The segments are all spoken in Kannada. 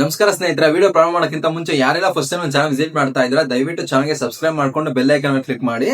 ನಮಸ್ಕಾರ ಸ್ನೇಹಿತರ ವಿಡಿಯೋ ಪ್ರಾರಂಭ ಮಾಡೋಕ್ಕಿಂತ ಮುಂಚೆ ಯಾರೆಲ್ಲ ಫಸ್ಟ್ ಟೈಮ್ ಚಾನಲ್ ವಿಸಿಟ್ ಮಾಡ್ತಾ ಇದ್ರ ದಯವಿಟ್ಟು ಚಾನಲ್ಗೆ ಸಬ್ಸ್ಕ್ರೈಬ್ ಮಾಡ್ಕೊಂಡು ಬೆಲ್ ಐಕನ್ ಕ್ಲಿಕ್ ಮಾಡಿ.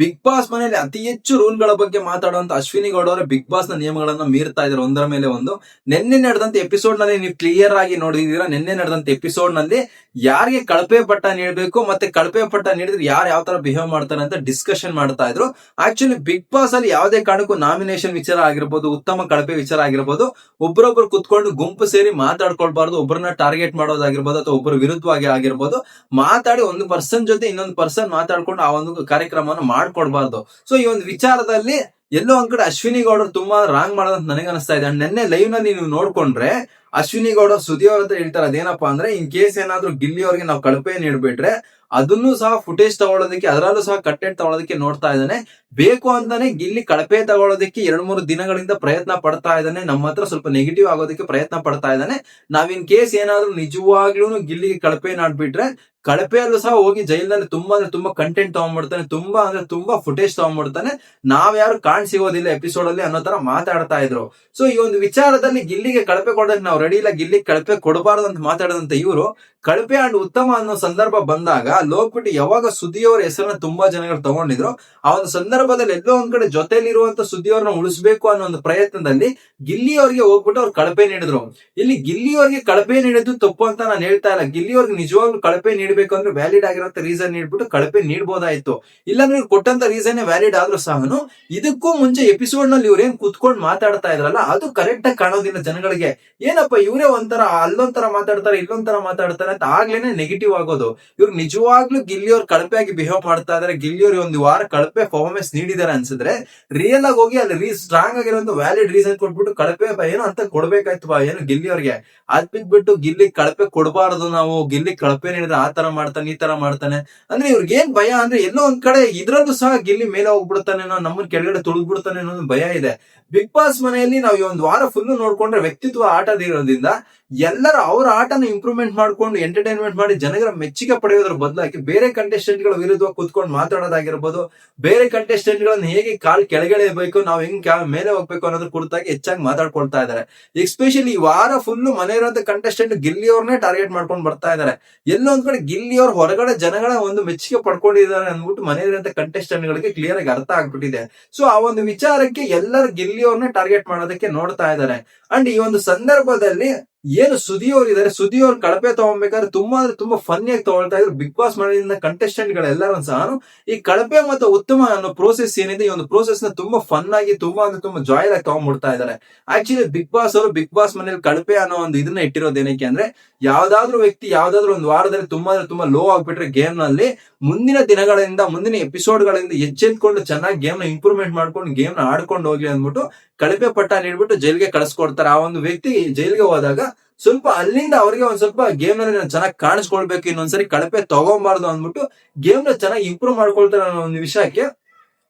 ಬಿಗ್ ಬಾಸ್ ಮನೆಯಲ್ಲಿ ಅತಿ ಹೆಚ್ಚು ರೂಲ್ಗಳ ಬಗ್ಗೆ ಮಾತಾಡುವಂತ ಅಶ್ವಿನಿ ಗೌಡ ಅವರ ಬಿಗ್ ಬಾಸ್ನ ನಿಯಮಗಳನ್ನು ಮೀರ್ತಾ ಇದ್ರು ಒಂದರ ಮೇಲೆ ಒಂದು. ನಿನ್ನೆ ನಡೆದಂತ ಎಪಿಸೋಡ್ನಲ್ಲಿ ನೀವು ಕ್ಲಿಯರ್ ಆಗಿ ನೋಡಿದೀರಾ ನಿನ್ನೆ ನಡೆದಂತ ಎಪಿಸೋಡ್ನಲ್ಲಿ ಯಾರಿಗೆ ಕಳಪೆ ಪಟ್ಟ ನೀಡಬೇಕು ಮತ್ತೆ ಕಳಪೆ ಪಟ್ಟ ನೀಡಿದ್ರೆ ಯಾರು ಯಾವ ತರ ಬಿಹೇವ್ ಮಾಡ್ತಾರೆ ಅಂತ ಡಿಸ್ಕಷನ್ ಮಾಡ್ತಾ ಇದ್ರು. ಆಕ್ಚುಲಿ ಬಿಗ್ ಬಾಸ್ ಅಲ್ಲಿ ಯಾವುದೇ ಕಾರಣಕ್ಕೂ ನಾಮಿನೇಷನ್ ವಿಚಾರ ಆಗಿರ್ಬೋದು, ಉತ್ತಮ ಕಳಪೆ ವಿಚಾರ ಆಗಿರ್ಬೋದು, ಒಬ್ರೊಬ್ರು ಕುತ್ಕೊಂಡು ಗುಂಪು ಸೇರಿ ಮಾತಾಡ್ಕೊಳ್ಬಾರ್ದು ಒಬ್ಬರನ್ನ ಟಾರ್ಗೆಟ್ ಮಾಡೋದಾಗಿರ್ಬೋದು ಅಥವಾ ಒಬ್ಬರ ವಿರುದ್ಧವಾಗಿ ಆಗಿರ್ಬೋದು, ಮಾತಾಡಿ ಒಂದು ಪರ್ಸನ್ ಜೊತೆ ಇನ್ನೊಂದು ಪರ್ಸನ್ ಮಾತಾಡ್ಕೊಂಡು ಆ ಒಂದು ಕಾರ್ಯಕ್ರಮವನ್ನು ಮಾಡ್ಕೊಡ್ಬಾರ್ದು. ಸೊ ಈ ಒಂದು ವಿಚಾರದಲ್ಲಿ ಎಲ್ಲೋ ಒಂದ್ ಕಡೆ ಅಶ್ವಿನಿ ಗೌಡರು ತುಂಬಾ ರಾಂಗ್ ಮಾಡೋದಂತ ನನಗೆ ಅನಿಸ್ತಾ ಇದೆ. ಅಂಡ್ ನಿನ್ನೆ ಲೈವ್ನಲ್ಲಿ ನೀವು ನೋಡ್ಕೊಂಡ್ರೆ ಅಶ್ವಿನಿ ಗೌಡ ಸುದ್ದಿ ಅವ್ರ ಹತ್ರ ಹೇಳ್ತಾರೆ ಅದೇನಪ್ಪಾ ಅಂದ್ರೆ, ಇನ್ ಕೇಸ್ ಏನಾದ್ರೂ ಗಿಲ್ಲಿ ಅವ್ರಿಗೆ ನಾವು ಕಳಪೆ ನೀಡ್ಬಿಟ್ರೆ, ಅದನ್ನು ಸಹ ಫುಟೇಜ್ ತಗೊಳ್ಳೋದಕ್ಕೆ, ಅದರಲ್ಲೂ ಸಹ ಕಂಟೆಂಟ್ ತಗೊಳ್ಳೋದಕ್ಕೆ ನೋಡ್ತಾ ಇದ್ದಾನೆ. ಬೇಕು ಅಂತಾನೆ ಗಿಲ್ಲಿ ಕಳಪೆ ತಗೊಳ್ಳೋದಕ್ಕೆ ಎರಡ್ ಮೂರು ದಿನಗಳಿಂದ ಪ್ರಯತ್ನ ಪಡ್ತಾ ಇದ್ದಾನೆ. ನಮ್ಮ ಹತ್ರ ಸ್ವಲ್ಪ ನೆಗೆಟಿವ್ ಆಗೋದಕ್ಕೆ ಪ್ರಯತ್ನ ಪಡ್ತಾ ಇದ್ದಾನೆ. ನಾವ್ ಇನ್ ಕೇಸ್ ಏನಾದ್ರೂ ನಿಜವಾಗ್ಲೂ ಗಿಲ್ಲಿಗೆ ಕಳಪೆ ನಾಡ್ಬಿಟ್ರೆ ಕಳಪೆಯಲ್ಲೂ ಸಹ ಹೋಗಿ ಜೈಲಿನಲ್ಲಿ ತುಂಬಾ ಅಂದ್ರೆ ತುಂಬಾ ಕಂಟೆಂಟ್ ತಗೊಂಡ್ಬಿಡ್ತಾನೆ. ತುಂಬಾ ಅಂದ್ರೆ ತುಂಬಾ ಫುಟೇಜ್ ತಗೊಂಡ್ಬಿಡ್ತಾನೆ. ನಾವ್ ಯಾರು ಕಾಣ್ ಸಿಗೋದಿಲ್ಲ ಎಪಿಸೋಡ್ ಅಲ್ಲಿ ಅನ್ನೋ ತರ ಮಾತಾಡ್ತಾ ಇದ್ರು. ಸೊ ಈ ಒಂದು ವಿಚಾರದಲ್ಲಿ ಗಿಲ್ಲಿಗೆ ಕಳಪೆ ಕೊಡೋದಕ್ಕೆ ನಾವು ರೆಡಿ ಇಲ್ಲ ಗಿಲ್ಲಿ ಕಳಪೆ ಕೊಡಬಾರ್ದು ಅಂತ ಮಾತಾಡದಂತ ಇವರು ಕಳಪೆ ಅಂಡ್ ಉತ್ತಮ ಅನ್ನೋ ಸಂದರ್ಭ ಬಂದಾಗ ಅಲ್ಲಿ ಹೋಗ್ಬಿಟ್ಟು ಯಾವಾಗ ಸುದ್ದಿಯವರ ಹೆಸರನ್ನ ತುಂಬಾ ಜನಗಳು ತಗೊಂಡಿದ್ರು ಆ ಒಂದು ಸಂದರ್ಭದಲ್ಲಿ ಎಲ್ಲೋ ಒಂದ್ ಕಡೆ ಜೊತೆಲಿರುವಂತ ಸುದ್ದಿಯವರನ್ನ ಉಳಿಸ್ಬೇಕು ಅನ್ನೋ ಒಂದು ಪ್ರಯತ್ನದಲ್ಲಿ ಗಿಲ್ಲಿ ಅವ್ರಿಗೆ ಹೋಗ್ಬಿಟ್ಟು ಅವ್ರು ಕಳಪೆ ನೀಡಿದ್ರು. ಇಲ್ಲಿ ಗಿಲ್ಲಿ ಅವ್ರಿಗೆ ಕಳಪೆ ನೀಡಿದ್ದು ತಪ್ಪು ಅಂತ ನಾನು ಹೇಳ್ತಾ ಇಲ್ಲ. ಗಿಲ್ಲಿ ಅವ್ರಿಗೆ ನಿಜವಾಗ್ಲೂ ಕಳಪೆ ನೀಡಬೇಕು ಅಂದ್ರೆ ವ್ಯಾಲಿಡ್ ಆಗಿರೋ ರೀಸನ್ ನೀಡ್ಬಿಟ್ಟು ಕಳಪೆ ನೀಡಬಹುದಾಯ್ತು ಇಲ್ಲಾಂದ್ರೆ ಕೊಟ್ಟಂತ ರೀಸನ್ ವ್ಯಾಲಿಡ್ ಆದ್ರೂ ಸಹನು ಇದಕ್ಕೂ ಮುಂಚೆ ಎಪಿಸೋಡ್ನಲ್ಲಿ ಇವ್ರೇನ್ ಕುತ್ಕೊಂಡು ಮಾತಾಡ್ತಾ ಇದ್ರಲ್ಲ, ಅದು ಕರೆಕ್ಟ್ ಆಗಿ ಕಾಣೋದಿಲ್ಲ ಜನಗಳಿಗೆ. ಏನಪ್ಪ ಇವರೇ ಒಂಥರ ಅಲ್ಲೊಂಥರ ಮಾತಾಡ್ತಾರೆ, ಇಲ್ಲೊಂಥರ ಮಾತಾಡ್ತಾರೆ ಅಂತ ಆಗ್ಲೇನೆ ನೆಗೆಟಿವ್ ಆಗೋದು. ಇವ್ರು ನಿಜವಾಗ್ಲೂ ಗಿಲ್ಲಿಯವ್ರು ಕಳಪೆಯಾಗಿ ಬಿಹೇವ್ ಮಾಡ್ತಾ ಇದಾರೆ. ಗಿಲ್ಲಿಯವ್ರು ಒಂದು ವಾರ ಕಳಪೆ ಪರ್ಫಾರ್ಮೆನ್ಸ್ ನೀಡಿದಾರೆ ಅನ್ಸಿದ್ರೆ ರಿಯಲ್ ಆಗಿ ಹೋಗಿ ಅಲ್ಲಿ ರೀ ಸ್ಟ್ರಾಂಗ್ ಆಗಿರೋ ವ್ಯಾಲಿಡ್ ರೀಸನ್ ಕೊಟ್ಬಿಟ್ಟು ಕಳಪೆ ಏನು ಅಂತ ಕೊಡ್ಬೇಕಾಯ್ತು ಏನು ಗಿಲ್ಲಿಯವ್ರಿಗೆ ಅದ್ ಬಿಟ್ಬಿಟ್ಟು ಗಿಲ್ಲಿ ಕಳಪೆ ಕೊಡಬಾರದು ನಾವು, ಗಿಲ್ಲಿ ಕಳಪೆ ನೀಡಿದ್ರೆ ಆ ತರ ಮಾಡ್ತಾನೆ, ಈ ತರ ಮಾಡ್ತಾನೆ. ಅಂದ್ರೆ ಇವ್ರಿಗೆ ಏನ್ ಭಯ ಅಂದ್ರೆ ಎಲ್ಲೋ ಒಂದ್ ಕಡೆ ಇದ್ರಲ್ಲೂ ಸಹ ಗಿಲ್ಲಿ ಮೇಲೆ ಹೋಗ್ಬಿಡ್ತಾನೆ ನಮ್ಮನ್ ಕೆಳಗಡೆ ತುಳಿದ್ಬಿಡ್ತಾನೆ ಅನ್ನೋ ಒಂದು ಭಯ ಇದೆ. ಬಿಗ್ ಬಾಸ್ ಮನೆಯಲ್ಲಿ ನಾವು ಈ ಒಂದು ವಾರ ಫುಲ್ ನೋಡ್ಕೊಂಡ್ರೆ ವ್ಯಕ್ತಿತ್ವ ಆಟದಿರೋದ್ರಿಂದ ಎಲ್ಲರೂ ಅವ್ರ ಆಟನ ಇಂಪ್ರೂವ್ಮೆಂಟ್ ಮಾಡ್ಕೊಂಡು ಎಂಟರ್ಟೈನ್ಮೆಂಟ್ ಮಾಡಿ ಜನಗಳ ಮೆಚ್ಚುಗೆ ಪಡೆಯೋದ್ರ ಬದಲಾಗಿ ಬೇರೆ ಕಂಟೆಸ್ಟೆಂಟ್ಗಳ ವಿರುದ್ಧ ಕುತ್ಕೊಂಡು ಮಾತಾಡೋದಾಗಿರ್ಬೋದು, ಬೇರೆ ಕಂಟೆಸ್ಟೆಂಟ್ ಗಳನ್ನ ಹೇಗೆ ಕಾಲ್ ಕೆಳಗಡೆ ಬೇಕು ನಾವು ಹೆಂಗ್ ಮೇಲೆ ಹೋಗ್ಬೇಕು ಅನ್ನೋದ್ರ ಕುರಿತಾಗಿ ಹೆಚ್ಚಾಗಿ ಮಾತಾಡ್ಕೊಳ್ತಾ ಇದ್ದಾರೆ ಎಸ್ಪೆಷಲಿ ಈ ವಾರ ಫುಲ್ ಮನೆ ಇರುವಂತ ಕಂಟೆಸ್ಟೆಂಟ್ ಗಿಲ್ಲಿ ಅವ್ರನ್ನೇ ಟಾರ್ಗೆಟ್ ಮಾಡ್ಕೊಂಡು ಬರ್ತಾ ಇದ್ದಾರೆ ಎಲ್ಲೊಂದ್ ಕಡೆ ಗಿಲ್ಲಿ ಅವ್ರ ಹೊರಗಡೆ ಜನಗಳ ಒಂದು ಮೆಚ್ಚುಗೆ ಪಡ್ಕೊಂಡಿದ್ದಾರೆ ಅಂದ್ಬಿಟ್ಟು ಮನೆ ಇರುವಂತ ಕಂಟೆಸ್ಟೆಂಟ್ ಗಳಿಗೆ ಕ್ಲಿಯರ್ ಆಗಿ ಅರ್ಥ ಆಗ್ಬಿಟ್ಟಿದೆ. ಸೊ ಆ ಒಂದು ವಿಚಾರಕ್ಕೆ ಎಲ್ಲರೂ ಗಿಲ್ಲಿ ಅವ್ರನ್ನೇ ಟಾರ್ಗೆಟ್ ಮಾಡೋದಕ್ಕೆ ನೋಡ್ತಾ ಇದ್ದಾರೆ ಅಂಡ್ ಈ ಒಂದು ಸಂದರ್ಭದಲ್ಲಿ ಏನು ಸುದಿಯೋರ್ ಅವ್ರು ಇದಾರೆ? ಸುದಿ ಅವ್ರು ಕಳಪೆ ತಗೊಬೇಕಾದ್ರೆ ತುಂಬಾ ಅಂದ್ರೆ ತುಂಬಾ ಫನ್ನಿಯಾಗಿ ತಗೊಳ್ತಾ ಇದ್ರು. ಬಿಗ್ ಬಾಸ್ ಮನೆಯಿಂದ ಕಂಟೆಸ್ಟೆಂಟ್ ಗಳೆಲ್ಲರೂ ಸಹ. ಈ ಕಳಪೆ ಮತ್ತು ಉತ್ತಮ ಅನ್ನೋ ಪ್ರೋಸೆಸ್ ಏನಿದೆ, ಈ ಒಂದು ಪ್ರೋಸೆಸ್ನ ತುಂಬಾ ಫನ್ ಆಗಿ, ತುಂಬಾ ಅಂದ್ರೆ ತುಂಬಾ ಜಾಯ್ ಆಗಿ ತಗೊಂಡ್ಬಿಡ್ತಾ ಇದ್ದಾರೆ. ಆಕ್ಚುಲಿ ಬಿಗ್ ಬಾಸ್ ಅವರು ಬಿಗ್ ಬಾಸ್ ಮನೇಲಿ ಕಳಪೆ ಅನ್ನೋ ಒಂದು ಇದನ್ನ ಇಟ್ಟಿರೋದು ಏನಕ್ಕೆ ಅಂದ್ರೆ, ಯಾವ್ದಾದ್ರು ವ್ಯಕ್ತಿ ಯಾವ್ದಾದ್ರು ಒಂದು ವಾರದಲ್ಲಿ ತುಂಬಾ ಅಂದ್ರೆ ತುಂಬಾ ಲೋ ಆಗ್ಬಿಟ್ರೆ ಗೇಮ್ನಲ್ಲಿ ಮುಂದಿನ ದಿನಗಳಿಂದ, ಮುಂದಿನ ಎಪಿಸೋಡ್ ಗಳಿಂದ ಎಚ್ಚೆತ್ಕೊಂಡು ಚೆನ್ನಾಗಿ ಗೇಮ್ನ ಇಂಪ್ರೂವ್ಮೆಂಟ್ ಮಾಡ್ಕೊಂಡು ಗೇಮ್ನ ಆಡ್ಕೊಂಡು ಹೋಗ್ಲಿ ಅಂದ್ಬಿಟ್ಟು ಕಳಪೆ ಪಟ್ಟ ನೀಡ್ಬಿಟ್ಟು ಜೈಲ್ಗೆ ಕಳಿಸ್ಕೊಡ್ತಾರೆ. ಆ ಒಂದು ವ್ಯಕ್ತಿ ಜೈಲ್ಗೆ ಹೋದಾಗ ಸ್ವಲ್ಪ ಅಲ್ಲಿಂದ ಅವ್ರಿಗೆ ಒಂದ್ ಸ್ವಲ್ಪ ಗೇಮ್ನಲ್ಲಿ ಚೆನ್ನಾಗಿ ಕಾಣಿಸ್ಕೊಳ್ಬೇಕು, ಇನ್ನೊಂದ್ಸರಿ ಕಳಪೆ ತಗೊಂಬಾರ್ದು ಅಂದ್ಬಿಟ್ಟು ಗೇಮ್ನ ಚೆನ್ನಾಗಿ ಇಂಪ್ರೂವ್ ಮಾಡ್ಕೊಳ್ತಾರೆ ಅನ್ನೋ ಒಂದು ವಿಷಯಕ್ಕೆ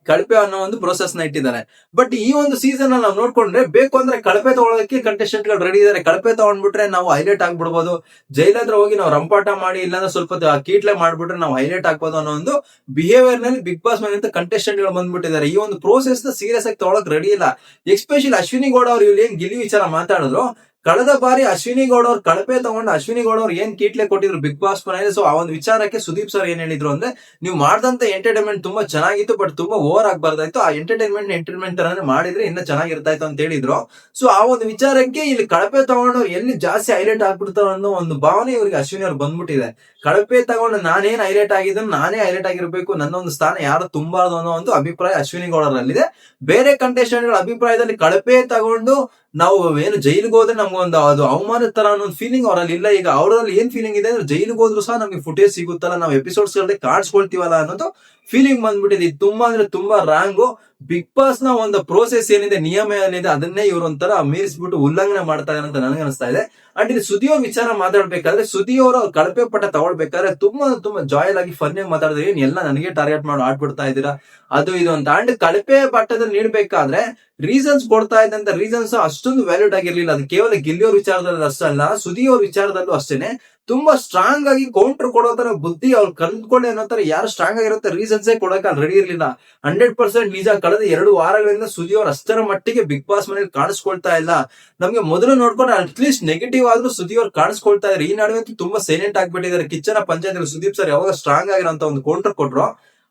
ಕಳಪೆ ಅನ್ನೋ ಒಂದು ಪ್ರೊಸೆಸ್ನ ಇಟ್ಟಿದ್ದಾರೆ. ಬಟ್ ಈ ಒಂದು ಸೀಸನ್ ನಾವು ನೋಡ್ಕೊಂಡ್ರೆ ಬೇಕು ಅಂದ್ರೆ ಕಳಪೆ ತಗೊಳ್ಳೋದಕ್ಕೆ ಕಂಟೆಸ್ಟೆಂಟ್ಗಳು ರೆಡಿ ಇದಾರೆ. ಕಳಪೆ ತಗೊಂಡ್ಬಿಟ್ರೆ ನಾವು ಹೈಲೈಟ್ ಆಗ್ಬಿಡ್ಬೋದು. ಜೈಲತ್ರ ಹೋಗಿ ನಾವು ರಂಪಾಟ ಮಾಡಿ, ಇಲ್ಲಾಂದ್ರೆ ಸ್ವಲ್ಪ ಕೀಟ್ಲೆ ಮಾಡ್ಬಿಟ್ರೆ ನಾವು ಹೈಲೈಟ್ ಆಗ್ಬೋದು ಅನ್ನೋ ಒಂದು ಬಿಹೇವಿಯರ್ನಲ್ಲಿ ಬಿಗ್ ಬಾಸ್ ಮೇಲೆ ಕಂಟೆಸ್ಟೆಂಟ್ಗಳು ಬಂದ್ಬಿಟ್ಟಿದ್ದಾರೆ. ಈ ಒಂದು ಪ್ರೋಸೆಸ್ ಸೀರಿಯಸ್ ಆಗಿ ತಗೊಳಕ್ ರೆಡಿ ಇಲ್ಲ. ಎಸ್ಪೆಷಲಿ ಅಶ್ವಿನಿ ಗೌಡ ಅವ್ರು ಇಲ್ಲಿ ಏನ್ ಗಿಲಿ ವಿಚಾರ ಮಾತಾಡಿದ್ರು ಕಳೆದ ಬಾರಿ ಅಶ್ವಿನಿ ಗೌಡ ಅವ್ರು ಕಳಪೆ ತಗೊಂಡು ಅಶ್ವಿನಿ ಗೌಡ ಅವ್ರು ಏನ್ ಕೀಟ್ಲೆ ಕೊಟ್ಟಿದ್ರು ಬಿಗ್ ಬಾಸ್ ಮನೆಯಲ್ಲಿ? ಸೊ ಆ ಒಂದು ವಿಚಾರಕ್ಕೆ ಸುದೀಪ್ ಸರ್ ಏನ್ ಹೇಳಿದ್ರು ಅಂದ್ರೆ, ನೀವು ಮಾಡಿದಂತ ಎಂಟರ್ಟೈನ್ಮೆಂಟ್ ತುಂಬಾ ಚೆನ್ನಾಗಿತ್ತು ಬಟ್ ತುಂಬಾ ಓವರ್ ಆಗ್ಬಾರ್ದಾಯ್ತು. ಆ ಎಂಟರ್ಟೈನ್ಮೆಂಟ್ ಎಂಟರ್ಟೈನ್ಮೆಂಟ್ ತರಾನೇ ಮಾಡಿದ್ರೆ ಇನ್ನ ಚೆನ್ನಾಗಿರ್ತಾ ಇತ್ತು ಅಂತ ಹೇಳಿದ್ರು. ಸೊ ಆ ಒಂದು ವಿಚಾರಕ್ಕೆ ಇಲ್ಲಿ ಕಳಪೆ ತಗೊಂಡು ಎಲ್ಲಿ ಜಾಸ್ತಿ ಹೈಲೈಟ್ ಆಗ್ಬಿಡ್ತಾರ ಅನ್ನೋ ಒಂದು ಭಾವನೆ ಇವ್ರಿಗೆ ಅಶ್ವಿನಿ ಅವ್ರು ಬಂದ್ಬಿಟ್ಟಿದೆ. ಕಳಪೆ ತಗೊಂಡು ನಾನೇನ್ ಹೈಲೈಟ್ ಆಗಿದ್ದನ್ನು ನಾನೇ ಹೈಲೈಟ್ ಆಗಿರ್ಬೇಕು, ನನ್ನ ಒಂದು ಸ್ಥಾನ ಯಾರು ತುಂಬಾರ್ದು ಅನ್ನೋ ಒಂದು ಅಭಿಪ್ರಾಯ ಅಶ್ವಿನಿ ಗೌಡರಲ್ಲಿದೆ. ಬೇರೆ ಕಂಟೆಸ್ಟೆಂಟ್ ಅಭಿಪ್ರಾಯದಲ್ಲಿ ಕಳಪೆ ತಗೊಂಡು ನಾವು ಏನು ಜೈಲಿಗೆ ಹೋದ್ರೆ ನಮ್ಗೊಂದು ಅದು ಅವಮಾನ ತರ ಅನ್ನೋ ಫೀಲಿಂಗ್ ಅವರಲ್ಲಿ ಇಲ್ಲ. ಈಗ ಅವರಲ್ಲಿ ಏನ್ ಫೀಲಿಂಗ್ ಇದೆ ಅಂದ್ರೆ ಜೈಲಿಗೆ ಹೋದ್ರು ಸಹ ನಮಗೆ ಫುಟೇಜ್ ಸಿಗುತ್ತಲ್ಲ, ನಾವು ಎಪಿಸೋಡ್ಸ್ಗಳಲ್ಲಿ ಕಾಣಿಸ್ಕೊಳ್ತೀವಲ್ಲ ಅನ್ನೋದು ಫೀಲಿಂಗ್ ಬಂದ್ಬಿಟ್ಟಿದೆ. ಇದು ತುಂಬಾ ಅಂದ್ರೆ ತುಂಬಾ ರಾಂಗು ಬಿಗ್ ಬಾಸ್ನ ಒಂದು ಪ್ರೋಸೆಸ್ ಏನಿದೆ, ನಿಯಮ ಏನಿದೆ, ಅದನ್ನೇ ಇವರು ಒಂಥರ ಮೀರಿಸ್ಬಿಟ್ಟು ಉಲ್ಲಂಘನೆ ಮಾಡ್ತಾ ಇದಾರೆ ಅಂತ ನನಗೆ ಅನಿಸ್ತಾ ಇದೆ. ಅಂಡ್ ಇಲ್ಲಿ ಸುದಿಯೋ ವಿಚಾರ ಮಾತಾಡ್ಬೇಕಾದ್ರೆ ಸುದಿಯವರು ಕಳಪೆ ಪಟ್ಟ ತಗೊಳ್ಬೇಕಾದ್ರೆ ತುಂಬಾ ತುಂಬಾ ಜಾಯಲ್ ಆಗಿ ಫನ್ ಆಗಿ ಮಾತಾಡಿದ್ರೆ ಎಲ್ಲ ನನಗೆ ಟಾರ್ಗೆಟ್ ಮಾಡಿ, ಆಡ್ಬಿಡ್ತಾ ಇದ್ದೀರಾ? ಅದು ಇದು ಅಂತ. ಅಂಡ್ ಕಳಪೆ ಪಟ್ಟದಲ್ಲಿ ನೀಡ್ಬೇಕಾದ್ರೆ ರೀಸನ್ಸ್ ಕೊಡ್ತಾ ಇದ್ದಂತ ರೀಸನ್ಸ್ ಅಷ್ಟೊಂದು ವ್ಯಾಲಿಡ್ ಆಗಿರ್ಲಿಲ್ಲ. ಅದು ಕೇವಲ ಗಿಲ್ಲಿಯೋರ್ ವಿಚಾರದಲ್ಲಿ ಅಷ್ಟಲ್ಲ ಸುದಿಯೋರ್ ವಿಚಾರದಲ್ಲೂ ಅಷ್ಟೇನೆ. ತುಂಬಾ ಸ್ಟ್ರಾಂಗ್ ಆಗಿ ಕೌಂಟರ್ ಕೊಡೋ ತರ ಬುದ್ಧಿ ಅವ್ರು ಕಲ್ತ್ಕೊಂಡೆ ಅನ್ನೋ ತರ ಯಾರು ಸ್ಟ್ರಾಂಗ್ ಆಗಿರುತ್ತೆ ರೀಸನ್ಸೇ ಕೊಡಕ್ಕೆ ರೆಡಿ ಇರ್ಲಿಲ್ಲ. ಹಂಡ್ರೆಡ್ ಪರ್ಸೆಂಟ್ ನಿಜ, ಕಳೆದ ಎರಡು ವಾರಗಳಿಂದ ಸುದಿ ಅವ್ರ ಅಷ್ಟರ ಮಟ್ಟಿಗೆ ಬಿಗ್ ಬಾಸ್ ಮನೇಲಿ ಕಾಣಿಸ್ಕೊಳ್ತಾ ಇಲ್ಲ. ನಮ್ಗೆ ಮೊದಲು ನೋಡ್ಕೊಂಡು ಅಟ್ಲೀಸ್ಟ್ ನೆಗೆಟಿವ್ ಆದ್ರೂ ಸುದಿ ಅವ್ರು ಕಾಣಿಸ್ಕೊಳ್ತಾ ಇದ್ದಾರೆ ಈ ನಡುವೆ ತುಂಬಾ ಸೈಲೆಂಟ್ ಆಗ್ಬಿಟ್ಟಿದ್ದಾರೆ. ಕಿಚ್ಚನ ಪಂಚಾಯತ್ ಸುದೀಪ್ ಸರ್ ಯಾವಾಗ ಸ್ಟ್ರಾಂಗ್ ಆಗಿರೋಂತ ಒಂದು ಕೌಂಟರ್ ಕೊಟ್ರು.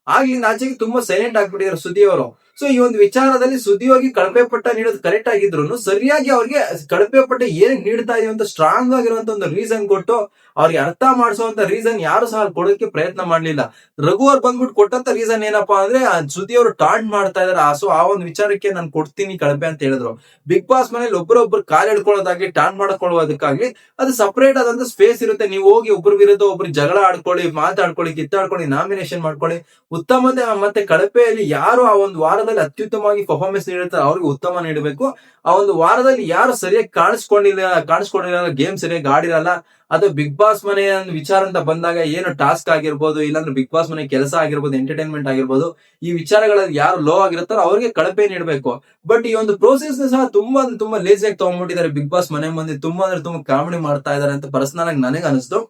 ಆಗ್ಲಿಂದ ಆಚೆಗೆ ತುಂಬಾ ಸೈಲೆಂಟ್ ಆಗ್ಬಿಟ್ಟಿದ್ದಾರೆ ಸುದೀಪ್ ಅವರು. ಸೊ ಈ ಒಂದು ವಿಚಾರದಲ್ಲಿ ಸುದ್ದಿಯಾಗಿ ಕಳಪೆ ಪಟ್ಟ ನೀಡೋದು ಕರೆಕ್ಟ್ ಆಗಿದ್ರು ಸರಿಯಾಗಿ ಅವ್ರಿಗೆ ಕಳಪೆ ಪಟ್ಟ ಏನ್ ನೀಡ್ತಾ ಇದೆ ಅಂತ ಸ್ಟ್ರಾಂಗ್ ಆಗಿರುವಂತ ಒಂದು ರೀಸನ್ ಕೊಟ್ಟು ಅವ್ರಿಗೆ ಅರ್ಥ ಮಾಡಿಸುವಂತ ರೀಸನ್ ಯಾರು ಸಹ ಕೊಡೋಕೆ ಪ್ರಯತ್ನ ಮಾಡ್ಲಿಲ್ಲ. ರಘು ಅವ್ರು ಬಂದ್ಬಿಟ್ಟು ಕೊಟ್ಟಂತ ರೀಸನ್ ಏನಪ್ಪಾ ಅಂದ್ರೆ, ಆ ಸುದ್ದಿ ಅವರು ಟಾಂಟ್ ಮಾಡ್ತಾ ಇದಾರೆ. ಸೊ ಆ ಒಂದು ವಿಚಾರಕ್ಕೆ ನಾನು ಕೊಡ್ತೀನಿ ಕಳಪೆ ಅಂತ ಹೇಳಿದ್ರು. ಬಿಗ್ ಬಾಸ್ ಮನೇಲಿ ಒಬ್ಬರೊಬ್ರು ಕಾಲ್ ಹಿಡ್ಕೊಳ್ಳೋದಾಗ್ಲಿ ಟಾಂಟ್ ಮಾಡ್ಕೊಳ್ಳೋದಕ್ಕಾಗ್ಲಿ, ಅದು ಸಪರೇಟ್ ಆದಂತ ಸ್ಪೇಸ್ ಇರುತ್ತೆ. ನೀವು ಹೋಗಿ ಒಬ್ರು ವಿರುದ್ಧ ಒಬ್ರು ಜಗಳ ಆಡ್ಕೊಳ್ಳಿ, ಮಾತಾಡ್ಕೊಳ್ಳಿ, ಕಿತ್ತಾಡ್ಕೊಳ್ಳಿ ನಾಮಿನೇಷನ್ ಮಾಡ್ಕೊಳ್ಳಿ. ಉತ್ತಮ ಮತ್ತೆ ಕಳಪೆಯಲ್ಲಿ ಯಾರು ಆ ಒಂದು ವಾರದಲ್ಲಿ ಅತ್ಯುತ್ತಮವಾಗಿ ಪರ್ಫಾರ್ಮೆನ್ಸ್ ನೀಡುತ್ತಾರೆ ಅವ್ರಿಗೆ ಉತ್ತಮ ನೀಡಬೇಕು. ಆ ಒಂದು ವಾರದಲ್ಲಿ ಯಾರು ಸರಿಯಾಗಿ ಕಾಣಿಸ್ಕೊಂಡಿಲ್ಲ ಕಾಣಿಸ್ಕೊಂಡಿರಲ್ಲ ಗೇಮ್ ಸರಿಯಾಗಿ ಆಡಿರಲ್ಲ ಅದು ಬಿಗ್ ಬಾಸ್ ಮನೆ ವಿಚಾರ ಅಂತ ಬಂದಾಗ ಏನು ಟಾಸ್ಕ್ ಆಗಿರ್ಬೋದು, ಇಲ್ಲಾಂದ್ರೆ ಬಿಗ್ ಬಾಸ್ ಮನೆ ಕೆಲಸ ಆಗಿರ್ಬೋದು ಎಂಟರ್ಟೈನ್ಮೆಂಟ್ ಆಗಿರ್ಬೋದು, ಈ ವಿಚಾರಗಳಲ್ಲಿ ಯಾರು ಲೋ ಆಗಿರುತ್ತಾರೋ ಅವ್ರಿಗೆ ಕಳಪೆ ನೀಡಬೇಕು. ಬಟ್ ಈ ಒಂದು ಪ್ರೋಸೆಸ್ ಸಹ ತುಂಬಾ ಅಂದ್ರೆ ತುಂಬಾ ಲೇಸಿಯಾಗಿ ತಗೊಂಡ್ಬಿಟ್ಟಿದ್ದಾರೆ ಬಿಗ್ ಬಾಸ್ ಮನೆ ಮಂದಿ. ತುಂಬಾ ಅಂದ್ರೆ ತುಂಬಾ ಕಾಮಿಡಿ ಮಾಡ್ತಾ ಇದ್ದಾರೆ ಅಂತ ಪರ್ಸನಲ್ ಆಗಿ ನನಗೆ ಅನಿಸ್ತು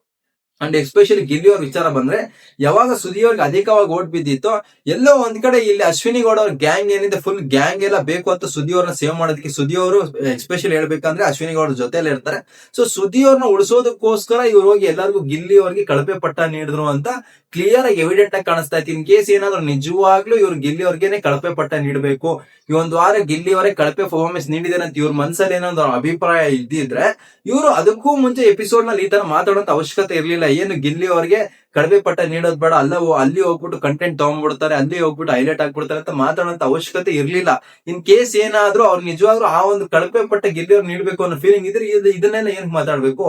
ಅಂಡ್ ಎಸ್ಪೆಷಲಿ ಗಿಲ್ಲಿ ಅವ್ರ ವಿಚಾರ ಬಂದ್ರೆ, ಯಾವಾಗ ಸುದಿಯವ್ರಿಗೆ ಅಧಿಕವಾಗಿ ಓಟ್ ಬಿದ್ದಿತ್ತು, ಎಲ್ಲೋ ಒಂದ್ ಕಡೆ ಇಲ್ಲಿ ಅಶ್ವಿನಿ ಗೌಡ ಅವ್ರ ಗ್ಯಾಂಗ್ ಏನಿದೆ ಫುಲ್ ಗ್ಯಾಂಗ್ ಎಲ್ಲ ಬೇಕು ಅಂತ ಸುದ್ದಿ ಅವ್ರನ್ನ ಸೇವ್ ಮಾಡೋದಕ್ಕೆ ಸುದ್ದಿ ಅವರು ಎಸ್ಪೆಷಲಿ ಹೇಳ್ಬೇಕಂದ್ರೆ ಅಶ್ವಿನಿ ಗೌಡ ಜೊತೆಲಿ ಇರ್ತಾರೆ. ಸೊ ಸುದ್ದಿ ಅವ್ರನ್ನ ಉಳಿಸೋದಕ್ಕೋಸ್ಕರ ಇವ್ರು ಹೋಗಿ ಎಲ್ಲರಿಗೂ ಗಿಲ್ಲಿ ಅವ್ರಿಗೆ ಕಳಪೆ ಪಟ್ಟ ನೀಡಿದ್ರು ಅಂತ ಕ್ಲಿಯರ್ ಆಗಿ ಎವಿಡೆಂಟ್ ಆಗಿ ಕಾಣಿಸ್ತಾ ಇತ್ತು. ಇನ್ ಕೇಸ್ ಏನಾದ್ರು ನಿಜವಾಗ್ಲೂ ಇವ್ರು ಗಿಲ್ಲಿ ಅವ್ರಿಗೆ ಕಳಪೆ ಪಟ್ಟ ನೀಡಬೇಕು, ಈ ಒಂದು ವಾರ ಗಿಲ್ಲಿ ಅವರೇ ಕಳಪೆ ಪರ್ಫಾರ್ಮೆನ್ಸ್ ನೀಡಿದ್ದಾರೆ ಅಂತ ಇವ್ರ ಮನ್ಸಲ್ಲಿ ಏನಾದ್ರು ಅಭಿಪ್ರಾಯ ಇದ್ದಿದ್ರೆ, ಇವರು ಅದಕ್ಕೂ ಮುಂಚೆ ಎಪಿಸೋಡ್ನಲ್ಲಿ ಈ ತರ ಮಾತಾಡೋಂತ ಅವಶ್ಯಕತೆ ಇರ್ಲಿಲ್ಲ. ಏನು ಗಿಲ್ಲಿ ಅವ್ರಿಗೆ ಕಡಿಮೆ ಪಟ್ಟ ನೀಡೋದ್ ಬೇಡ. ಅಲ್ಲ ಅಲ್ಲಿ ಹೋಗ್ಬಿಟ್ಟು ಕಂಟೆಂಟ್ ತಗೊಂಡ್ಬಿಡ್ತಾರೆ ಅಲ್ಲಿ ಹೋಗ್ಬಿಟ್ಟು ಹೈಲೈಟ್ ಆಗ್ಬಿಡ್ತಾರೆ ಅಂತ ಮಾತಾಡೋಂತ ಅವಶ್ಯಕತೆ ಇರ್ಲಿಲ್ಲ. ಇನ್ ಕೇಸ್ ಏನಾದ್ರೂ ಅವ್ರು ನಿಜವಾಗ್ಲೂ ಆ ಒಂದು ಕಳಪೆ ಪಟ್ಟ ಗಿಲ್ಲಿ ಅವ್ರು ನೀಡಬೇಕು ಅನ್ನೋ ಫೀಲಿಂಗ್ ಇದ್ರೆ ಇದನ್ನೇ ಇದನ್ನೆಲ್ಲ ಏನ್ ಮಾತಾಡ್ಬೇಕು?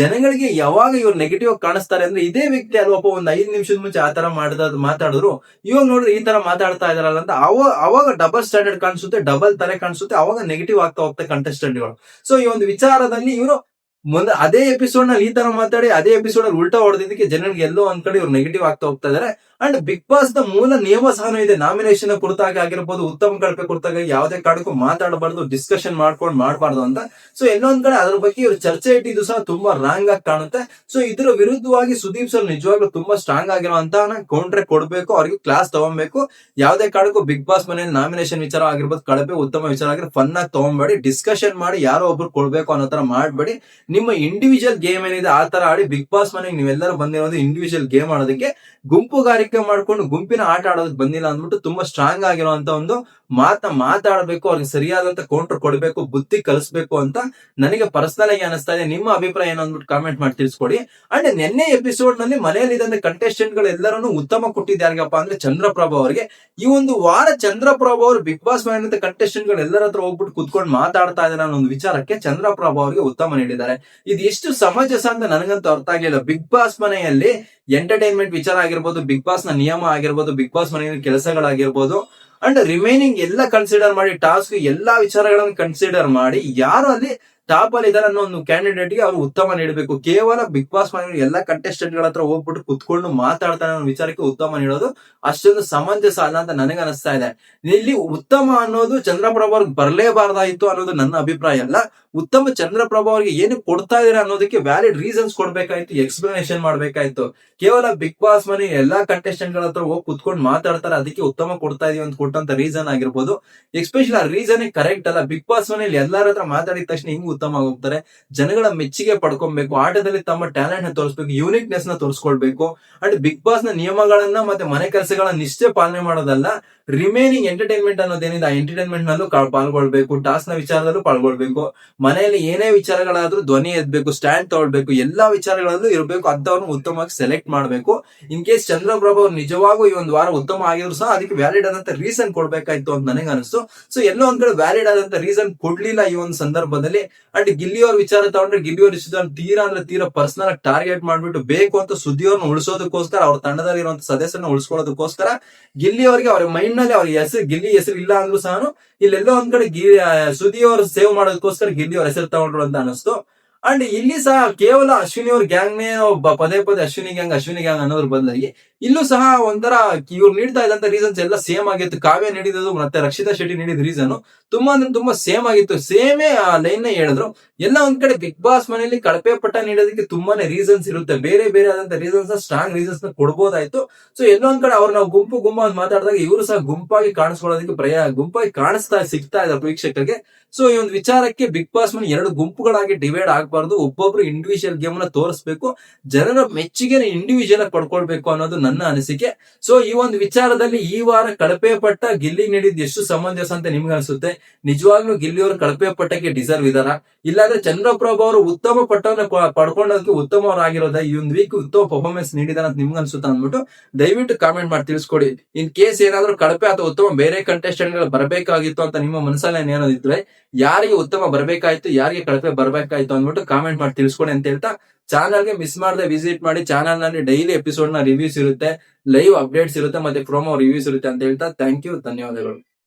ಜನಗಳಿಗೆ ಯಾವಾಗ ಇವ್ರು ನೆಗೆಟಿವ್ ಕಾಣಿಸ್ತಾರೆ ಅಂದ್ರೆ ಇದೇ ವ್ಯಕ್ತಿ ಅಲ್ವಪ್ಪ, ಒಂದ್ ಐದ್ ನಿಮಿಷದ ಮುಂಚೆ ಆ ತರ ಮಾಡಿದ ಮಾತಾಡಿದ್ರು. ಇವಾಗ ನೋಡ್ರಿ ಈ ತರ ಮಾತಾಡ್ತಾ ಇದಾರಲ್ಲ ಅಂತ ಅವ ಅವಾಗ ಡಬಲ್ ಸ್ಟ್ಯಾಂಡರ್ಡ್ ಕಾಣಿಸುತ್ತೆ ಡಬಲ್ ತಲೆ ಕಾಣಿಸುತ್ತೆ, ಅವಾಗ ನೆಗೆಟಿವ್ ಆಗ್ತಾ ಹೋಗ್ತಾ ಕಂಟೆಸ್ಟೆಂಟ್ಗಳು ಸೊ ಈ ಒಂದು ವಿಚಾರದಲ್ಲಿ ಇವರು ಮುಂದೆ ಅದೇ ಎಪಿಸೋಡ್ನಲ್ಲಿ ಈ ತರ ಮಾತಾಡಿ, ಅದೇ ಎಪಿಸೋಡ್ ಅಲ್ಲಿ ಉಲ್ಟಾ ಹೊಡೆದಿದ್ದಕ್ಕೆ ಜನರಿಗೆ ಎಲ್ಲೋ ಒಂದ್ ಕಡೆ ಇವ್ರು ನೆಗೆಟಿವ್ ಆಗ್ತಾ ಹೋಗ್ತಾ ಇದಾರೆ. ಅಂಡ್ ಬಿಗ್ ಬಾಸ್ ದ ಮೂಲ ನಿಯಮ ಸಹ ಇದೆ. ನಾಮಿನೇಷನ್ ಕುರಿತಾಗಿ ಆಗಿರ್ಬೋದು, ಉತ್ತಮ ಕಳಪೆ ಕುರಿತಾಗಿ ಯಾವುದೇ ಕಾಡಕ್ಕೂ ಮಾತಾಡಬಾರ್ದು ಡಿಸ್ಕಷನ್ ಮಾಡ್ಕೊಂಡು ಮಾಡಬಾರ್ದು ಅಂತ. ಸೊ ಇನ್ನೊಂದ್ ಕಡೆ ಅದ್ರ ಬಗ್ಗೆ ಇವ್ರು ಚರ್ಚೆ ಇಟ್ಟಿದ್ದು ಸಹ ತುಂಬಾ ರಾಂಗ್ ಆಗಿ ಕಾಣುತ್ತೆ. ಸೊ ಇದ್ರ ವಿರುದ್ಧವಾಗಿ ಸುದೀಪ್ ಸರ್ ನಿಜವಾಗ್ಲೂ ತುಂಬಾ ಸ್ಟ್ರಾಂಗ್ ಆಗಿರುವಂತಹ ಕೌಂಟ್ರೆ ಕೊಡ್ಬೇಕು, ಅವ್ರಿಗೆ ಕ್ಲಾಸ್ ತಗೊಬೇಕು. ಯಾವುದೇ ಕಾಡಕ್ಕೂ ಬಿಗ್ ಬಾಸ್ ಮನೆಯಲ್ಲಿ ನಾಮಿನೇಷನ್ ವಿಚಾರ ಆಗಿರ್ಬೋದು, ಕಳಪೆ, ಉತ್ತಮ ವಿಚಾರ ಆಗಿರೋ ಫನ್ ಆಗಿ ತಗೊಂಬೇಡಿ. ಡಿಸ್ಕಷನ್ ಮಾಡಿ ಯಾರೋ ಒಬ್ರು ಕೊಡ್ಬೇಕು ಅನ್ನೋ ತರ ಮಾಡ್ಬೇಡಿ. ನಿಮ್ಮ ಇಂಡಿವಿಜುವಲ್ ಗೇಮ್ ಏನಿದೆ, ಆ ತರ ಆಡಿ ಬಿಗ್ ಬಾಸ್ ಮನೆಗೆ ನೀವೆಲ್ಲರೂ ಬಂದಿರೋದು ಇಂಡಿವಿಜುವಲ್ ಗೇಮ್ ಆಡೋದಕ್ಕೆ ಗುಂಪುಗಾರಿಕೆ ಮಾಡ್ಕೊಂಡು ಗುಂಪಿನ ಆಟ ಆಡೋದಕ್ಕೆ ಬಂದಿಲ್ಲ ಅಂದ್ಬಿಟ್ಟು ತುಂಬಾ ಸ್ಟ್ರಾಂಗ್ ಆಗಿರುವಂತ ಒಂದು ಮಾತ ಮಾತಾಡಬೇಕು, ಅವ್ರಿಗೆ ಸರಿಯಾದಂತ ಕೌಂಟರ್ ಕೊಡಬೇಕು, ಬುದ್ಧಿ ಕಲಿಸ್ಬೇಕು ಅಂತ ನನಗೆ ಪರ್ಸನಲ್ ಆಗಿ ಅನಿಸ್ತಾ ಇದೆ. ನಿಮ್ಮ ಅಭಿಪ್ರಾಯ ಏನು ಅಂದ್ಬಿಟ್ಟು ಕಾಮೆಂಟ್ ಮಾಡಿ ತಿಳಿಸ್ಕೊಡಿ. ಅಂಡ್ ನಿನ್ನೆ ಎಪಿಸೋಡ್ನಲ್ಲಿ ಮನೆಯಲ್ಲಿ ಇದ್ದಂತ ಕಂಟೆಸ್ಟೆಂಟ್ಗಳು ಎಲ್ಲರನ್ನು ಉತ್ತಮ ಯಾರಿಗಪ್ಪ ಅಂದ್ರೆ ಚಂದ್ರಪ್ರಭಾ ಅವರಿಗೆ. ಈ ಒಂದು ವಾರ ಚಂದ್ರಪ್ರಭಾ ಅವರು ಬಿಗ್ ಬಾಸ್ ಮನೆ ಕಂಟೆಸ್ಟೆಂಟ್ಗಳು ಎಲ್ಲರ ಹತ್ರ ಹೋಗ್ಬಿಟ್ಟು ಕುತ್ಕೊಂಡು ಮಾತಾಡ್ತಾ ಇದ್ದಾರೆ ಅನ್ನೋ ಒಂದು ವಿಚಾರಕ್ಕೆ ಚಂದ್ರಪ್ರಭಾ ಅವರಿಗೆ ಉತ್ತಮ ನೀಡಿದ್ದಾರೆ. ಇದು ಎಷ್ಟು ಸಮಂಜಸ ಅಂತ ನನಗಂತೂ ಅರ್ಥ ಆಗಿಲ್ಲ ಬಿಗ್ ಬಾಸ್ ಮನೆಯಲ್ಲಿ ಎಂಟರ್ಟೈನ್ಮೆಂಟ್ ವಿಚಾರ ಆಗಿರ್ಬೋದು ಬಿಗ್ ಬಾಸ್ನ ನಿಯಮ ಆಗಿರ್ಬೋದು ಬಿಗ್ ಬಾಸ್ ಮನೆಯಲ್ಲಿ ಕೆಲಸಗಳಾಗಿರ್ಬೋದು ಅಂಡ್ ರಿಮೈನಿಂಗ್ ಎಲ್ಲ ಕನ್ಸಿಡರ್ ಮಾಡಿ ಟಾಸ್ಕ್ ಎಲ್ಲಾ ವಿಚಾರಗಳನ್ನು ಕನ್ಸಿಡರ್ ಮಾಡಿ ಯಾರು ಅಲ್ಲಿ ಟಾಪ್ ಅಲ್ಲಿ ಇದಾರೆ ಅನ್ನೋ ಒಂದು ಕ್ಯಾಂಡಿಡೇಟ್ಗೆ ಅವರು ಉತ್ತಮ ನೀಡಬೇಕು. ಕೇವಲ ಬಿಗ್ ಬಾಸ್ ಮನೆಯಲ್ಲಿ ಎಲ್ಲ ಕಂಟೆಸ್ಟೆಂಟ್ಗಳ ಹತ್ರ ಹೋಗ್ಬಿಟ್ಟು ಕುತ್ಕೊಂಡು ಮಾತಾಡ್ತಾನೆ ಅನ್ನೋ ವಿಚಾರಕ್ಕೆ ಉತ್ತಮ ನೀಡೋದು ಅಷ್ಟೊಂದು ಸಮಂಜಸ ಅಲ್ಲ ಅಂತ ನನಗೆ ಅನಿಸ್ತಾ ಇದೆ. ಇಲ್ಲಿ ಉತ್ತಮ ಅನ್ನೋದು ಚಂದ್ರಪ್ರಭಾ ಅವ್ರಿಗೆ ಬರಲೇಬಾರ್ದಾಯಿತು ಅನ್ನೋದು ನನ್ನ ಅಭಿಪ್ರಾಯ ಅಲ್ಲ. ಉತ್ತಮ ಚಂದ್ರಪ್ರಭಾ ಅವರಿಗೆ ಏನು ಕೊಡ್ತಾ ಇದಾರೆ ಅನ್ನೋದಕ್ಕೆ ವ್ಯಾಲಿಡ್ ರೀಸನ್ಸ್ ಕೊಡ್ಬೇಕಾಯ್ತು ಎಕ್ಸ್ಪ್ಲನೇಷನ್ ಮಾಡ್ಬೇಕಾಯ್ತು. ಕೇವಲ ಬಿಗ್ ಬಾಸ್ ಮನೆ ಎಲ್ಲಾ ಕಂಟೆಸ್ಟೆಂಟ್ಗಳ ಹತ್ರ ಹೋಗಿ ಕುತ್ಕೊಂಡು ಮಾತಾಡ್ತಾರೆ, ಅದಕ್ಕೆ ಉತ್ತಮ ಕೊಡ್ತಾ ಇದೀವಿ ಅಂತ ಕೊಟ್ಟಂತ ರೀಸನ್ ಆಗಿರ್ಬೋದು. ಎಕ್ಸ್ಪೆಷಲ್ ಆ ರೀಸನ್ ಕರೆಕ್ಟ್ ಅಲ್ಲ. ಬಿಗ್ ಬಾಸ್ ಮನೆಯಲ್ಲಿ ಎಲ್ಲಾರ ಹತ್ರ ಮಾತಾಡಿದ ತಕ್ಷಣ ಹಿಂಗ್ ಉತ್ತಮ ಹೋಗ್ತಾರೆ. ಜನಗಳ ಮೆಚ್ಚುಗೆ ಪಡ್ಕೊಬೇಕು. ಆಟದಲ್ಲಿ ತಮ್ಮ ಟ್ಯಾಲೆಂಟ್ನ ತೋರಿಸ್ಬೇಕು ಯೂನಿಕ್ನೆಸ್ನ ತೋರಿಸ್ಕೊಳ್ಬೇಕು. ಅಂಡ್ ಬಿಗ್ ಬಾಸ್ನ ನಿಯಮಗಳನ್ನ ಮತ್ತೆ ಮನೆ ಕೆಲಸಗಳ ನಿಷ್ಠೆ ಪಾಲನೆ ಮಾಡೋದಲ್ಲ ರಿಮೈನಿಂಗ್ ಎಂಟರ್ಟೈನ್ಮೆಂಟ್ ಅನ್ನೋದೇನಿದೆ, ಆ ಎಂಟರ್ಟೈನ್ಮೆಂಟ್ ನಲ್ಲೂ ಪಾಲ್ಗೊಳ್ಬೇಕು ಟಾಸ್ಕ್ನ ವಿಚಾರದಲ್ಲೂ ಪಾಲ್ಗೊಳ್ಬೇಕು. ಮನೆಯಲ್ಲಿ ಏನೇ ವಿಚಾರಗಳಾದ್ರೂ ಧ್ವನಿ ಎದ್ಬೇಕು ಸ್ಟ್ಯಾಂಡ್ ತಗೊಳ್ಬೇಕು, ಎಲ್ಲಾ ವಿಚಾರಗಳಲ್ಲೂ ಇರಬೇಕು. ಅಂತವ್ರನ್ನ ಉತ್ತಮವಾಗಿ ಸೆಲೆಕ್ಟ್ ಮಾಡಬೇಕು. ಇನ್ ಕೇಸ್ ಚಂದ್ರಪ್ರಭು ಅವ್ರು ನಿಜವಾಗೂ ಈ ಒಂದು ವಾರ ಉತ್ತಮ ಆಗಿದ್ರು ಸಹ ಅದಕ್ಕೆ ವ್ಯಾಲಿಡ್ ಆದಂತ ರೀಸನ್ ಕೊಡ್ಬೇಕಾಯ್ತು ಅಂತ ನನಗೆ ಅನಿಸ್ತು ಸೊ ಎಲ್ಲೋ ಒಂದ್ ಕಡೆ ವ್ಯಾಲಿಡ್ ಆದಂತ ರೀಸನ್ ಕೊಡ್ಲಿಲ್ಲ ಈ ಒಂದು ಸಂದರ್ಭದಲ್ಲಿ. ಅಂಡ್ ಗಿಲ್ಲಿಯವ್ರ ವಿಚಾರ ತಗೊಂಡ್ರೆ ಗಿಲ್ಲಿಯವ್ರ ಇಷ್ಟ ತೀರಾ ಅಂದ್ರೆ ತೀರಾ ಪರ್ಸನಲ್ ಟಾರ್ಗೆಟ್ ಮಾಡ್ಬಿಟ್ಟು ಬೇಕು ಅಂತ ಸುದ್ದಿಯವ್ರನ್ನ ಉಳಿಸೋದಕ್ಕೋಸ್ಕರ, ಅವ್ರ ತಂಡದಲ್ಲಿ ಇರುವಂತ ಸದಸ್ಯರನ್ನ ಉಳಿಸ್ಕೊಳ್ಳೋದಕ್ಕೋಸ್ಕರ ಗಿಲ್ಲಿ ಅವರಿಗೆ ಅವ್ರ ಮೈಂಡ್ನಲ್ಲಿ ಅವ್ರ ಹೆಸರು ಗಿಲ್ಲಿ ಹೆಸರು ಇಲ್ಲ ಅಂದ್ರೂ ಸಹ ಇಲ್ಲೆಲ್ಲೋ ಒಂದ್ ಕಡೆ ಗಿ ಸುದ್ದಿಯವ್ರ ಸೇವ್ ಮಾಡೋದಕ್ಕೋಸ್ಕರ ಗಿಲ್ಲಿ ಅವ್ರ ಹೆಸರು ತಗೊಂಡ್ರು ಅಂತ ಅನಿಸ್ತು ಅಂಡ್ ಇಲ್ಲಿ ಸಹ ಕೇವಲ ಅಶ್ವಿನಿ ಅವ್ರ ಗ್ಯಾಂಗ್ ನೇ ಒಬ್ಬ ಪದೇ ಪದೇ ಅಶ್ವಿನಿ ಗ್ಯಾಂಗ್ ಅಶ್ವಿನಿ ಗ್ಯಾಂಗ್ ಅನ್ನೋದ್ರ ಬದಲಾಗಿ ಇಲ್ಲೂ ಸಹ ಒಂಥರ ಇವ್ರು ನೀಡ್ತಾ ಇದ್ದಂತ ರೀಸನ್ಸ್ ಎಲ್ಲ ಸೇಮ್ ಆಗಿತ್ತು. ಕಾವ್ಯ ನೀಡಿದ್ದು ಮತ್ತೆ ರಕ್ಷಿತಾ ಶೆಟ್ಟಿ ನೀಡಿದ ರೀಸನ್ ತುಂಬಾ ಅಂದ್ರೆ ತುಂಬಾ ಸೇಮ್ ಆಗಿತ್ತು. ಸೇಮೇ ಆ ಲೈನ್ನ ಹೇಳಿದ್ರು. ಎಲ್ಲ ಒಂದ್ ಕಡೆ ಬಿಗ್ ಬಾಸ್ ಮನೆಯಲ್ಲಿ ಕಳಪೆ ಪಟ್ಟ ನೀಡೋದಕ್ಕೆ ತುಂಬಾನೇ ರೀಸನ್ಸ್ ಇರುತ್ತೆ. ಬೇರೆ ಬೇರೆ ಆದಂತ ರೀಸನ್ಸ್ ಸ್ಟ್ರಾಂಗ್ ರೀಸನ್ಸ್ನ ಕೊಡ್ಬೋದಾಯ್ತು. ಸೊ ಎಲ್ಲೊಂದ್ ಕಡೆ ಅವ್ರು ನಾವು ಗುಂಪು ಗುಂಪು ಅಂತ ಮಾತಾಡಿದಾಗ ಇವರು ಸಹ ಗುಂಪಾಗಿ ಕಾಣಿಸ್ಕೊಳ್ಳೋದಕ್ಕೆ ಪ್ರಯ, ಗುಂಪಾಗಿ ಕಾಣಿಸ್ತಾ, ಸಿಗ್ತಾ ಇದ್ದಾರೆ ಪ್ರೇಕ್ಷಕರಿಗೆ. ಸೊ ಈ ಒಂದು ವಿಚಾರಕ್ಕೆ ಬಿಗ್ ಬಾಸ್ ಮನೆ ಎರಡು ಗುಂಪುಗಳಾಗಿ ಡಿವೈಡ್ ಆಗಬಾರ್ದು. ಒಬ್ಬೊಬ್ರು ಇಂಡಿವಿಜುವಲ್ ಗೇಮ್ನ ತೋರಿಸ್ಬೇಕು. ಜನರ ಮೆಚ್ಚುಗೆ ಇಂಡಿವಿಜುವಲ್ ಪಡ್ಕೊಳ್ಬೇಕು ಅನ್ನೋದು ನನ್ನ ಅನಿಸಿಕೆ. ಸೊ ಈ ಒಂದು ವಿಚಾರದಲ್ಲಿ ಈ ವಾರ ಕಳಪೆ ಪಟ್ಟ ಗಿಲ್ಲಿ ನೀಡಿದ್ ಎಷ್ಟು ಸಮಂಜಸ ಅಂತ ನಿಮ್ಗೆ ಅನಿಸುತ್ತೆ? ನಿಜವಾಗ್ಲೂ ಗಿಲ್ಲಿಯವರು ಕಳಪೆ ಪಟ್ಟಕ್ಕೆ ಡಿಸರ್ವ್ ಇದಾರ. ಇಲ್ಲಾಂದ್ರೆ ಚಂದ್ರಪ್ರಭ ಅವರು ಉತ್ತಮ ಪಟ್ಟವನ್ನ ಪಡ್ಕೊಂಡೋದಕ್ಕೆ ಉತ್ತಮವರಾಗಿರೋದ, ಈ ಒಂದು ವೀಕ್ ಉತ್ತಮ ಪರ್ಫಾರ್ಮೆನ್ಸ್ ನೀಡಿದಾರ ಅಂತ ನಿಮ್ಗೆ ಅನ್ಸುತ್ತೆ ಅಂದ್ಬಿಟ್ಟು ದಯವಿಟ್ಟು ಕಾಮೆಂಟ್ ಮಾಡಿ ತಿಳಿಸ್ಕೊಡಿ ಇನ್ ಕೇಸ್ ಏನಾದ್ರೂ ಕಳಪೆ ಅಥವಾ ಉತ್ತಮ ಬೇರೆ ಕಂಟೆಸ್ಟೆಂಟ್ಗಳು ಬರಬೇಕಾಗಿತ್ತು ಅಂತ ನಿಮ್ಮ ಮನಸ್ಸಲ್ಲಿ ಇದ್ರೆ, ಯಾರಿಗೆ ಉತ್ತಮ ಬರಬೇಕಾಯ್ತು, ಯಾರಿಗೆ ಕಳಪೆ ಬರಬೇಕಾಯ್ತು ಅಂದ್ಬಿಟ್ಟು ಕಾಮೆಂಟ್ ಮಾಡಿ ತಿಳಿಸ್ಕೊಡಿ ಅಂತ ಹೇಳ್ತಾ ಚಾನಲ್ಗೆ ಮಿಸ್ ಮಾಡದೆ ವಿಸಿಟ್ ಮಾಡಿ ಚಾನಲ್ನಲ್ಲಿ ಡೈಲಿ ಎಪಿಸೋಡ್ನ ರಿವ್ಯೂಸ್ ಇರುತ್ತೆ ಲೈವ್ ಅಪ್ಡೇಟ್ಸ್ ಇರುತ್ತೆ, ಮತ್ತೆ ಪ್ರೋಮೋ ರಿವ್ಯೂಸ್ ಇರುತ್ತೆ ಅಂತ ಹೇಳ್ತಾ ಥ್ಯಾಂಕ್ ಯು ಧನ್ಯವಾದಗಳು.